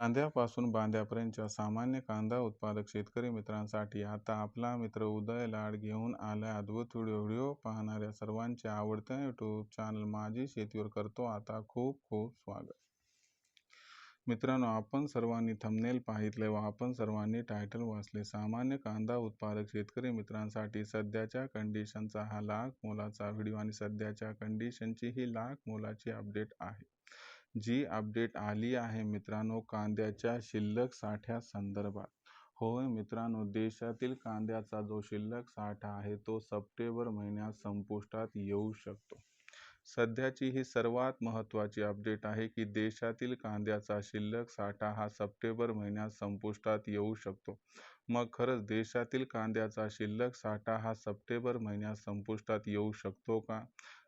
कांद्यापासून बांद्यापर्यंतच्या सामान्य कांदा उत्पादक शेतकरी मित्रांसाठी आता आपला मित्र उदय लाड घेऊन आलाय अद्भुत व्हिडिओ. व्हिडिओ पाहणाऱ्या सर्वांचे आवडते यूट्यूब चॅनल माझी शेतीवर करतो आता खूप खूप स्वागत. मित्रांनो आपण सर्वांनी थंबनेल पाहितले व आपण सर्वांनी टायटल वाचले सामान्य कांदा उत्पादक शेतकरी मित्रांसाठी सध्याच्या कंडिशनचा हा लाख मोलाचा व्हिडिओ आणि सध्याच्या कंडिशनची ही लाख मोलाची अपडेट आहे. जी अपडेट आली आहे मित्रांनो कांद्याच्या शिल्लक साठ्या संदर्भात. होय मित्रांनो देशातील कांद्याचा जो शिल्लक साठा आहे तो सप्टेंबर महिन्यात संपुष्टात येऊ शकतो. सध्याची ही सर्वात महत्त्वाची अपडेट आहे की देशातील कांद्याचा शिल्लक साठा हा सप्टेंबर महिन्यात संपुष्टात येऊ शकतो. मग खरंच देशातील कांद्याचा शिल्लक साठा हा सप्टेंबर महिन्यात संपुष्टात येऊ शकतो का?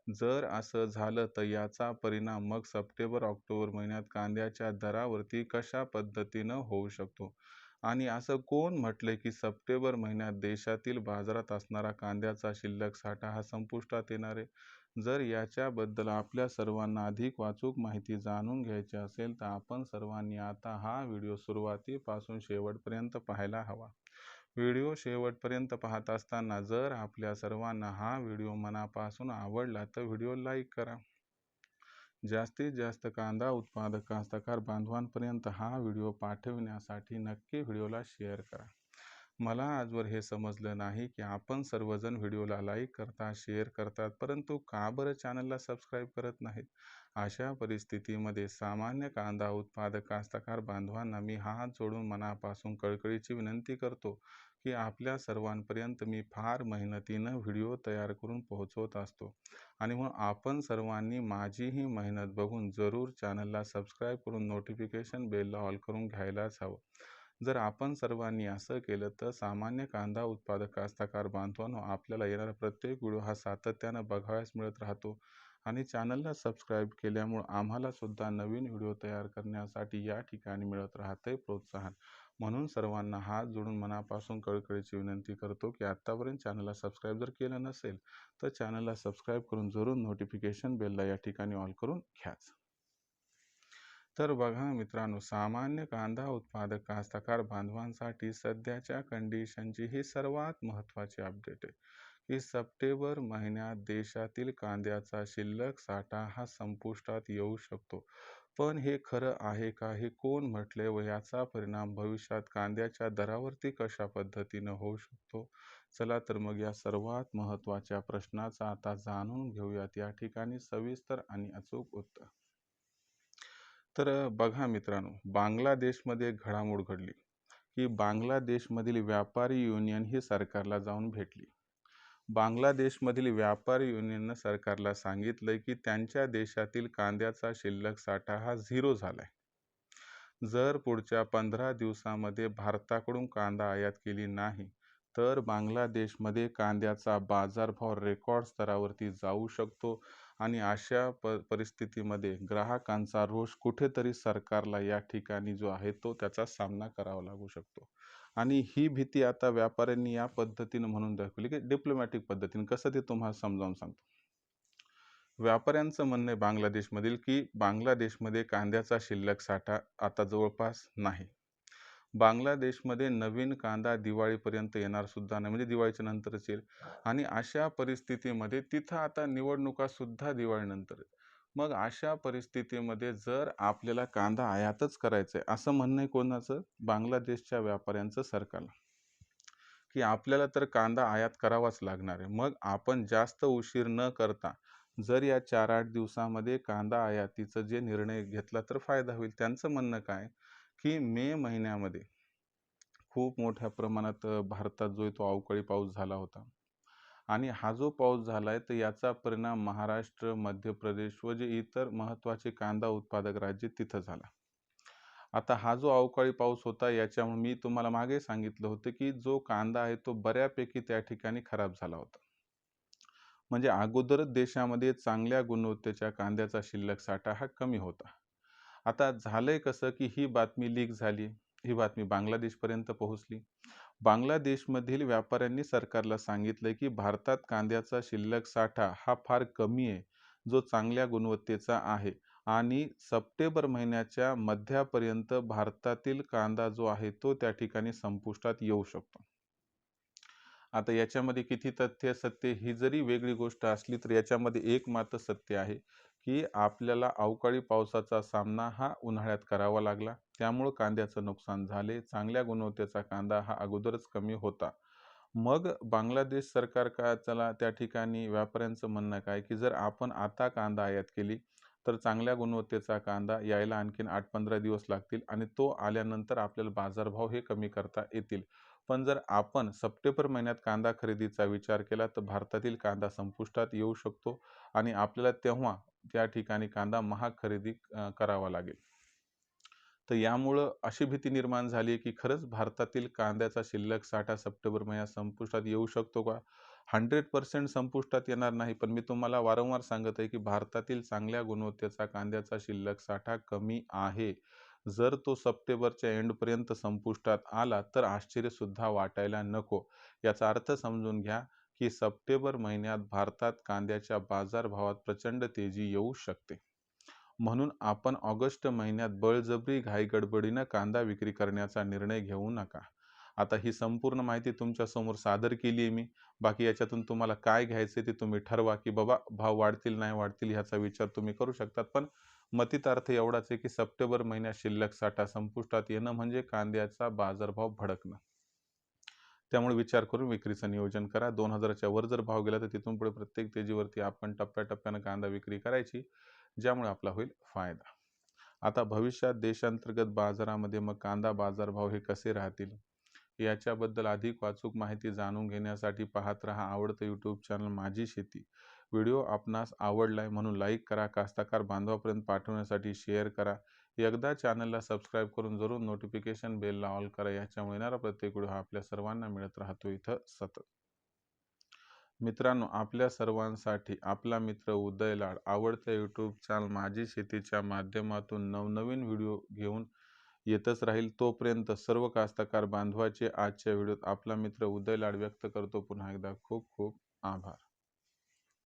जर असं झालं तर याचा परिणाम मग सप्टेंबर ऑक्टोबर महिन्यात कांद्याच्या दरावरती कशा पद्धतीनं होऊ शकतो? आणि असं कोण म्हटले की सप्टेंबर महिन्यात देशातील बाजारात असणारा कांद्याचा शिल्लक साठा हा संपुष्टात येणार आहे? जर याच्याबद्दल आपल्या सर्वांना अधिक वाचूक माहिती जाणून घ्यायची असेल तर आपण सर्वांनी आता हा व्हिडिओ सुरुवातीपासून शेवटपर्यंत पाहायला हवा. व्हिडिओ शेवटपर्यंत पाहत असताना जर आपल्या सर्वांना हा व्हिडिओ मनापासून आवडला तर व्हिडिओ लाईक करा. जास्तीत जास्त कांदा उत्पादक कास्तकार बांधवांपर्यंत हा व्हिडिओ पाठविण्यासाठी नक्की व्हिडिओला शेअर करा. मला आजवर हे समजलं नाही की आपण सर्वजण व्हिडिओला लाईक करता शेअर करतात परंतु का बरं चॅनलला सबस्क्राईब करत नाहीत? अशा परिस्थितीमध्ये सामान्य कांदा उत्पादक कास्तकार बांधवांना मी हात जोडून मनापासून कळकळीची विनंती करतो की आपल्या सर्वांपर्यंत मी फार मेहनतीनं व्हिडिओ तयार करून पोहोचवत असतो. आणि म्हणून आपण सर्वांनी माझी ही मेहनत बघून जरूर चॅनलला सबस्क्राईब करून नोटिफिकेशन बेलला ऑल करून घ्यायलाच हवं. जर आपण सर्वांनी असं केलं तर सामान्य कांदा उत्पादक कास्तकार बांधवांनो आपल्याला येणारा प्रत्येक व्हिडिओ हा सातत्यानं बघावयास मिळत राहतो आणि चॅनलला सबस्क्राईब केल्यामुळं आम्हाला सुद्धा नवीन व्हिडिओ तयार करण्यासाठी या ठिकाणी मिळत राहते प्रोत्साहन. म्हणून सर्वांना हात जोडून मनापासून कळकळीची विनंती करतो की आत्तापर्यंत चॅनलला सबस्क्राईब जर केलं नसेल तर चॅनलला सबस्क्राईब करून जरूर नोटिफिकेशन बेलला या ठिकाणी ऑल करून घ्याच. तर बघा मित्रांनो सामान्य कांदा उत्पादक कास्तकार बांधवांसाठी सध्याच्या कंडिशनची ही सर्वात महत्त्वाची अपडेट आहे. की सप्टेंबर महिन्यात देशातील कांद्याचा शिल्लक साठा हा संपुष्टात येऊ शकतो. पण हे खरं आहे का हे कोण म्हटले व याचा परिणाम भविष्यात कांद्याच्या दरावरती कशा पद्धतीनं होऊ शकतो? चला तर मग या सर्वात महत्त्वाच्या प्रश्नाचा आता जाणून घेऊयात. या ठिकाणी सविस्तर आणि अचूक उत्तर. तर बघा मित्रांनो बांगलादेशमध्ये घडामोड घडली की बांगलादेशमधील व्यापारी युनियन ही सरकारला जाऊन भेटली. बांगलादेशमधील व्यापारी युनियननं सरकारला सांगितलंय की त्यांच्या देशातील कांद्याचा शिल्लक साठा हा झिरो झालाय. जर पुढच्या पंधरा दिवसामध्ये भारताकडून कांदा आयात केली नाही तर बांगलादेशमध्ये कांद्याचा बाजारभाव रेकॉर्ड स्तरावरती जाऊ शकतो आणि अशा प परिस्थितीमध्ये ग्राहकांचा रोष कुठेतरी सरकारला या ठिकाणी जो आहे तो त्याचा सामना करावा लागू शकतो. आणि ही भीती आता व्यापाऱ्यांनी या पद्धतीनं म्हणून दाखवली की डिप्लोमॅटिक पद्धतीने. कसं ते तुम्हाला समजावून सांगतो. व्यापाऱ्यांचं म्हणणं आहे बांगलादेशमधील की बांगलादेशमध्ये कांद्याचा शिल्लक साठा आता जवळपास नाही. बांगलादेशमध्ये नवीन कांदा दिवाळीपर्यंत येणार सुद्धा नाही म्हणजे दिवाळीच्या नंतरच येईल. आणि अशा परिस्थितीमध्ये तिथं आता निवडणुका सुद्धा दिवाळीनंतर मग अशा परिस्थितीमध्ये जर आपल्याला कांदा आयातच करायचा आहे असं म्हणणं आहे कोणाचं? बांगलादेशच्या व्यापाऱ्यांचं सरकारला. की आपल्याला तर कांदा आयात करावाच लागणार आहे. मग आपण जास्त उशीर न करता जर या चार आठ दिवसामध्ये कांदा आयातीचा जे निर्णय घेतला तर फायदा होईल. त्यांचं म्हणणं काय? की मे महिन्यामध्ये खूप मोठ्या प्रमाणात भारतात जो आहे तो अवकाळी पाऊस झाला होता. आणि हा जो पाऊस झाला आहे तर याचा परिणाम महाराष्ट्र मध्य प्रदेश व जे इतर महत्त्वाचे कांदा उत्पादक राज्य तिथं झाला. आता हा जो अवकाळी पाऊस होता याच्यामुळे मी तुम्हाला मागे सांगितलं होतं की जो कांदा आहे तो बऱ्यापैकी त्या ठिकाणी खराब झाला होता. म्हणजे अगोदरच देशामध्ये चांगल्या गुणवत्तेच्या कांद्याचा शिल्लक साठा हा कमी होता. आता झालंय कसं की ही बातमी लीक झाली ही बातमी बांगलादेशपर्यंत पोहोचली. बांगलादेशमधील व्यापाऱ्यांनी सरकारला सांगितलं की भारतात कांद्याचा शिल्लक साठा हा फार कमी आहे जो चांगल्या गुणवत्तेचा आहे आणि सप्टेंबर महिन्याच्या मध्यापर्यंत भारतातील कांदा जो आहे तो त्या ठिकाणी संपुष्टात येऊ शकतो. आता याच्यामध्ये किती तथ्य सत्य ही जरी वेगळी गोष्ट असली तर याच्यामध्ये एक मात्र सत्य आहे की आपल्याला अवकाळी पावसाचा सामना हा उन्हाळ्यात करावा लागला. त्यामुळं कांद्याचं नुकसान झाले. चांगल्या गुणवत्तेचा कांदा हा अगोदरच कमी होता. मग बांगलादेश सरकार का चला त्या ठिकाणी व्यापाऱ्यांचं म्हणणं काय? की जर आपण आता कांदा आयात केली तर चांगल्या गुणवत्तेचा कांदा यायला आणखीन आठ पंधरा दिवस लागतील आणि तो आल्यानंतर आपल्याला बाजारभाव हे कमी करता येतील. पण जर आपण सप्टेंबर महिन्यात कांदा खरेदीचा विचार केला तर भारतातील कांदा संपुष्टात येऊ शकतो आणि आपल्याला तेव्हा त्या ठिकाणी कांदा महाग खरेदी करावा लागेल. तर यामुळं अशी भीती निर्माण झाली आहे की खरंच भारतातील कांद्याचा शिल्लक साठा सप्टेंबर महिन्यात संपुष्टात येऊ शकतो का? हंड्रेड पर्सेंट संपुष्टात येणार नाही पण मी तुम्हाला वारंवार सांगत आहे की भारतातील चांगल्या गुणवत्तेचा कांद्याचा शिल्लक साठा कमी आहे. जर तो सप्टेंबरच्या एंडपर्यंत संपुष्टात आला तर आश्चर्यसुद्धा वाटायला नको. याचा अर्थ समजून घ्या की सप्टेंबर महिन्यात भारतात कांद्याच्या बाजारभावात प्रचंड तेजी येऊ शकते. म्हणून आपण ऑगस्ट महिन्यात बळजबरी घाईगडबडीनं कांदा विक्री करण्याचा निर्णय घेऊ नका. आता ही संपूर्ण माहिती तुमच्यासमोर सादर केली आहे मी. बाकी याच्यातून तुम्हाला काय घ्यायचे ते तुम्ही ठरवा की बाबा भाव वाढतील नाही वाढतील ह्याचा विचार तुम्ही करू शकतात. पण मतितार्थ एवढाच आहे की सप्टेंबर महिन्यात शिल्लक साठा संपुष्टात येणं म्हणजे कांद्याचा बाजारभाव भडकणं. त्यामुळे विचार करून विक्रीचं नियोजन करा. दोन हजाराच्या वर जर भाव गेला तर तिथून पुढे प्रत्येक तेजीवरती आपण टप्प्याटप्प्यानं कांदा विक्री करायची ज्यामुळे आपला होईल फायदा. आता भविष्यात देशांतर्गत बाजारामध्ये मग कांदा बाजारभाव हे कसे राहतील? याच्याबद्दल अधिक वाचूक माहिती जाणून घेण्यासाठी पाहत रहा आवडतं यूट्यूब चॅनल माझी शेती. व्हिडिओ आपणास आवडलाय म्हणून लाईक करा कास्तकार बांधवापर्यंत पाठवण्यासाठी शेअर करा. एकदा चॅनलला सबस्क्राईब करून जरूर नोटिफिकेशन बेलला ऑल करा. याच्यामुळे येणारा प्रत्येक व्हिडिओ हा आपल्या सर्वांना मिळत राहतो. इथं सतत. मित्रांनो आपल्या सर्वांसाठी आपला मित्र उदय लाड आवडत्या यूट्यूब चॅनल माझी शेतीच्या माध्यमातून नवनवीन व्हिडिओ घेऊन येतच राहील तोपर्यंत सर्व कास्तकार बांधवाचे आजच्या व्हिडिओत आपला मित्र उदय लाड व्यक्त करतो. पुन्हा एकदा खूप खूप आभार.